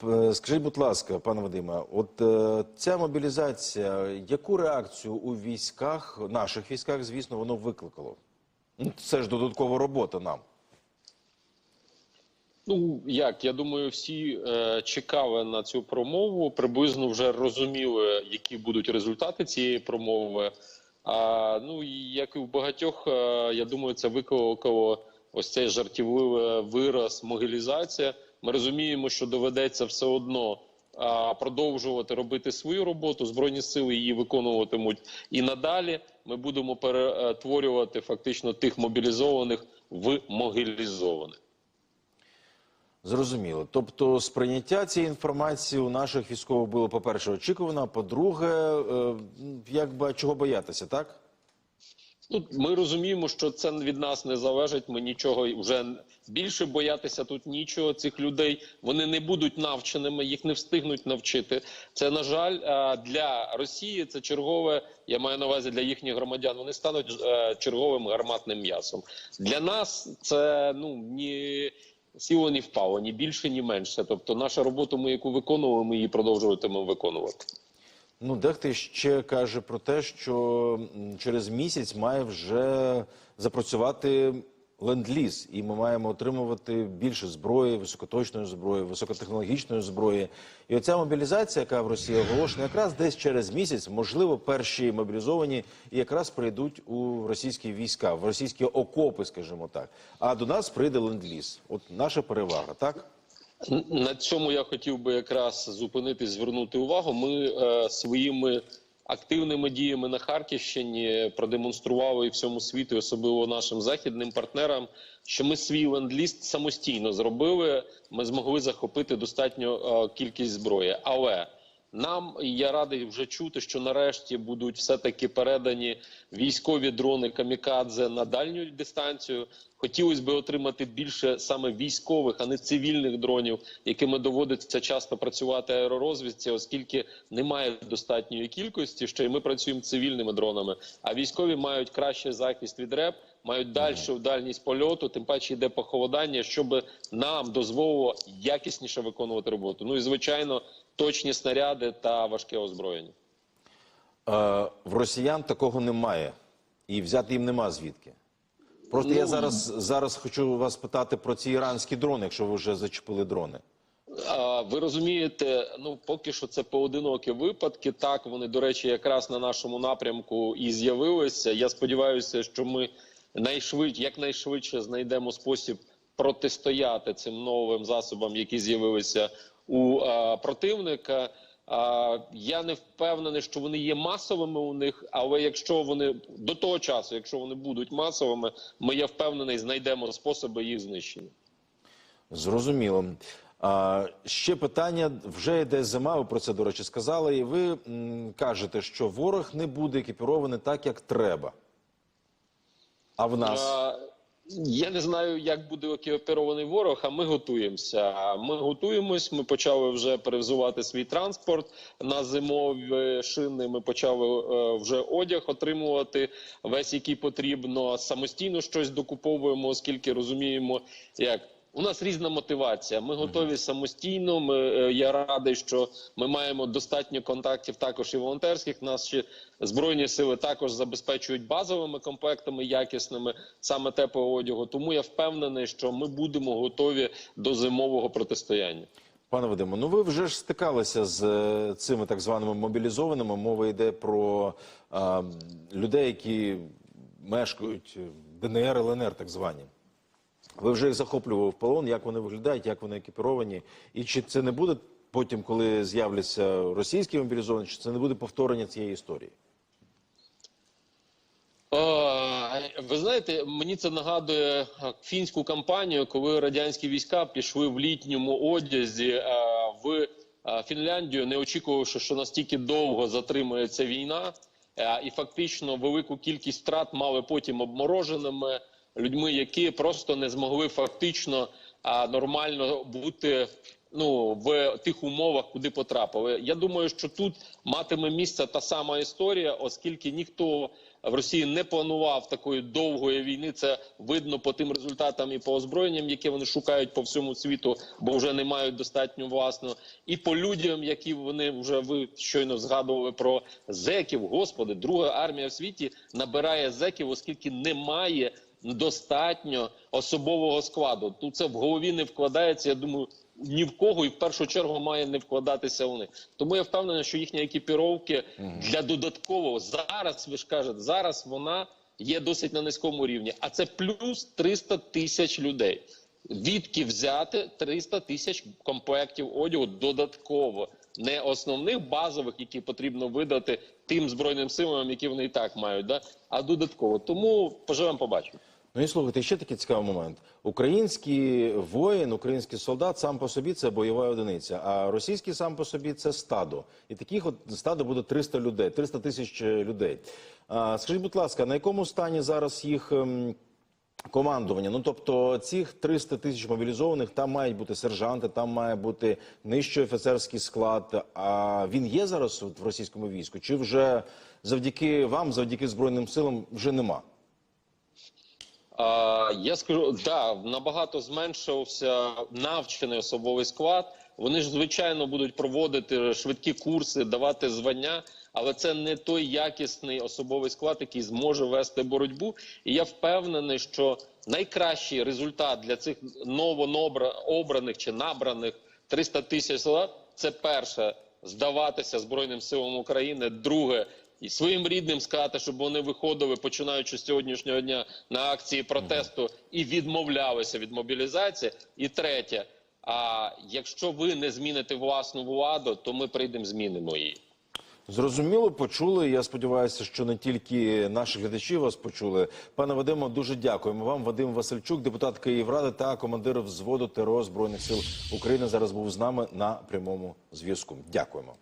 П- Скажіть, будь ласка, пане Вадиме, от е, ця мобілізація, яку реакцію у військах, наших військах, звісно, воно викликало? Ну, Це ж додаткова робота нам. Ну як я думаю, всі е, чекали на цю промову, приблизно вже розуміли, які будуть результати цієї промови. А ну як і в багатьох, е, я думаю, це викликало ось цей жартівливий вираз могилізація. Ми розуміємо, що доведеться все одно продовжувати робити свою роботу. Збройні сили її виконуватимуть і надалі. Ми будемо перетворювати фактично тих мобілізованих в могилізованих. Зрозуміло. Тобто, сприйняття цієї інформації у наших військових було, по-перше, очікувано, а по-друге, е, як би чого боятися, так? Ну, ми розуміємо, що це від нас не залежить. Ми нічого вже більше боятися тут нічого. Цих людей вони не будуть навченими, їх не встигнуть навчити. Це на жаль для Росії. Це чергове. Я маю на увазі для їхніх громадян. Вони стануть е, черговим гарматним м'ясом. Для нас це ну ні. Сіло, ні впало, ні більше, ні менше. Тобто, наша робота, ми яку виконували, ми її продовжуватимемо виконувати. Ну, дехто ще каже про те, що через місяць має вже запрацювати ленд-ліз, і ми маємо отримувати більше зброї, високоточної зброї, високотехнологічної зброї. І оця мобілізація, яка в Росії оголошена, якраз десь через місяць, можливо, перші мобілізовані якраз прийдуть у російські війська, в російські окопи, скажімо так. А до нас прийде ленд-ліз. От наша перевага, так? На цьому я хотів би якраз зупинитись, звернути увагу. Ми е, своїми активними діями на Харківщині продемонстрували і всьому світу, особливо нашим західним партнерам, що ми свій ленд-ліст самостійно зробили. Ми змогли захопити достатню е, кількість зброї, але нам я радий вже чути, що нарешті будуть все таки передані військові дрони камікадзе на дальню дистанцію. Хотілося б отримати більше саме військових, а не цивільних дронів, якими доводиться часто працювати аеророзвідці, оскільки немає достатньої кількості. Ще й ми працюємо цивільними дронами. А військові мають кращий захист від РЕП, мають дальшу дальність польоту, тим паче йде похолодання, щоб нам дозволило якісніше виконувати роботу. Ну і звичайно, точні снаряди та важке озброєння. Е, в росіян такого немає, і взяти їм нема звідки. Просто я Ну, зараз, зараз хочу вас питати про ці іранські дрони, якщо ви вже зачепили дрони. Ви розумієте, ну поки що це поодинокі випадки. Так вони, до речі, якраз на нашому напрямку і з'явилися. Я сподіваюся, що ми найшвидше, якнайшвидше знайдемо спосіб протистояти цим новим засобам, які з'явилися у а, противника. А, я не впевнений, що вони є масовими у них, але якщо вони до того часу, якщо вони будуть масовими, ми я впевнений, знайдемо способи їх знищення. Зрозуміло. А, ще питання: вже йде зима. Ви про це, до речі, сказали. І ви м, кажете, що ворог не буде екіпірований так, як треба. А в нас Я не знаю, як буде окупований ворог, а ми готуємося. Ми готуємось. Ми почали вже перевзувати свій транспорт на зимові шини. Ми почали е, вже одяг отримувати весь, який потрібно. Самостійно щось докуповуємо, оскільки розуміємо, як. У нас різна мотивація. Ми готові самостійно. Ми е, я радий, що ми маємо достатньо контактів також і волонтерських. Наші збройні сили також забезпечують базовими комплектами якісними саме теплого одягу. Тому я впевнений, що ми будемо готові до зимового протистояння. Пане Вадиме, ну ви вже ж стикалися з е, цими так званими мобілізованими. Мова йде про а, людей, які мешкають ДНР, ЛНР, так звані. Ви вже їх захоплювали в полон, як вони виглядають, як вони екіпіровані, і чи це не буде потім, коли з'являться російські мобілізовані, чи це не буде повторення цієї історії? Е, Ви знаєте, мені це нагадує е, фінську кампанію, коли радянські війська пішли в літньому одязі е, в Фінляндію, не очікувавши, що настільки довго затримується війна, і фактично велику кількість втрат мали потім обмороженими людьми, які просто не змогли фактично а, нормально бути ну в тих умовах, куди потрапили. Я думаю, що тут матиме місце та сама історія, оскільки ніхто в Росії не планував такої довгої війни. Це видно по тим результатам і по озброєнням, які вони шукають по всьому світу, бо вже не мають достатньо власного, і по людям, які вони вже ви щойно згадували про зеків. Господи, друга армія в світі набирає зеків, оскільки немає достатньо особового складу. Тут це в голові не вкладається. Я думаю, ні в кого і в першу чергу має не вкладатися у них. Тому я впевнений, що їхні екіпіровки для додаткового зараз. Ви ж кажете, зараз вона є досить на низькому рівні, а це плюс 300 тисяч людей. Відки взяти 300 тисяч комплектів одягу додатково, не основних базових, які потрібно видати тим збройним силам, які вони і так мають, да? а додатково. Тому поживемо, побачимо. Ну і слухайте, ще такий цікавий момент. Український воїн, український солдат сам по собі це бойова одиниця, а російський сам по собі це стадо. І таких от стадо буде 300 людей, 300 тисяч е, людей. А, скажіть, будь ласка, на якому стані зараз їх ем, командування? Ну тобто, цих 300 тисяч мобілізованих, там мають бути сержанти, там має бути нижчий офіцерський склад. А він є зараз в російському війську? Чи вже завдяки вам, завдяки збройним силам, вже нема? Я скажу, да, набагато зменшився навчений особовий склад. Вони ж звичайно будуть проводити швидкі курси, давати звання, але це не той якісний особовий склад, який зможе вести боротьбу. І я впевнений, що найкращий результат для цих новообраних чи набраних 300 тисяч солдат – це перше здаватися збройним силам України. Друге і своїм рідним сказати, щоб вони виходили, починаючи з сьогоднішнього дня на акції протесту і відмовлялися від мобілізації. І третє, а якщо ви не зміните власну владу, то ми прийдемо, змінимо її. Зрозуміло, почули. Я сподіваюся, що не тільки наші глядачі вас почули. Пане Вадиме, дуже дякуємо вам. Вадим Васильчук, депутат Київради та командир взводу ТРО Збройних сил України, зараз був з нами на прямому зв'язку. Дякуємо.